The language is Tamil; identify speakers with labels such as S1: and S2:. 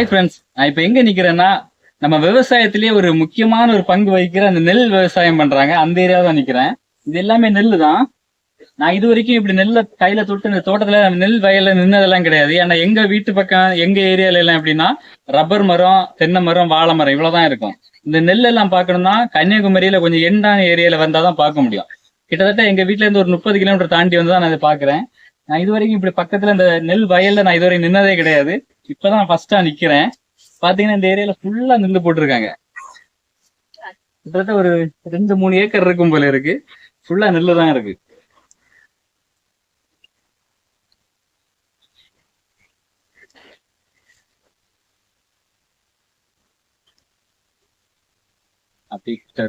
S1: ஹாய் ஃப்ரெண்ட்ஸ் நான் இப்போ எங்க நிக்கிறேன்னா நம்ம விவசாயத்திலேயே ஒரு முக்கியமான ஒரு பங்கு வகிக்கிற அந்த நெல் விவசாயம் பண்றாங்க. அந்த ஏரியாவில் தான் நிக்கிறேன். இது எல்லாமே நெல் தான். நான் இது வரைக்கும் இப்படி நெல்லை கையில தொட்டு இந்த தோட்டத்துல நெல் வயல்ல நின்னதெல்லாம் கிடையாது. ஏன்னா எங்க வீட்டு பக்கம் எங்க ஏரியால எல்லாம் எப்படின்னா ரப்பர் மரம் தென்னை மரம் வாழை மரம் இவ்வளவுதான் இருக்கும். இந்த நெல் எல்லாம் பார்க்கணும்னா கன்னியாகுமரியில கொஞ்சம் எண்டான ஏரியால வந்தால் தான் பார்க்க முடியும். கிட்டத்தட்ட எங்க வீட்ல இருந்து ஒரு முப்பது கிலோமீட்டர் தாண்டி வந்து தான் நான் இதை பாக்குறேன் நான் இது வரைக்கும் இப்படி பக்கத்துல இந்த நெல் வயல்ல நான் இதுவரை நின்னதே கிடையாது. இப்பதான் ஃபர்ஸ்டா நிக்கிறேன். பாத்தீங்கன்னா இந்த ஏரியால ஃபுல்லா நெல் போட்டிருக்காங்க. கிட்டத்தட்ட ஒரு ரெண்டு மூணு ஏக்கர் இருக்கும் போல இருக்கு. ஃபுல்லா நெல்லு தான் இருக்கு. அப்படி கிட்ட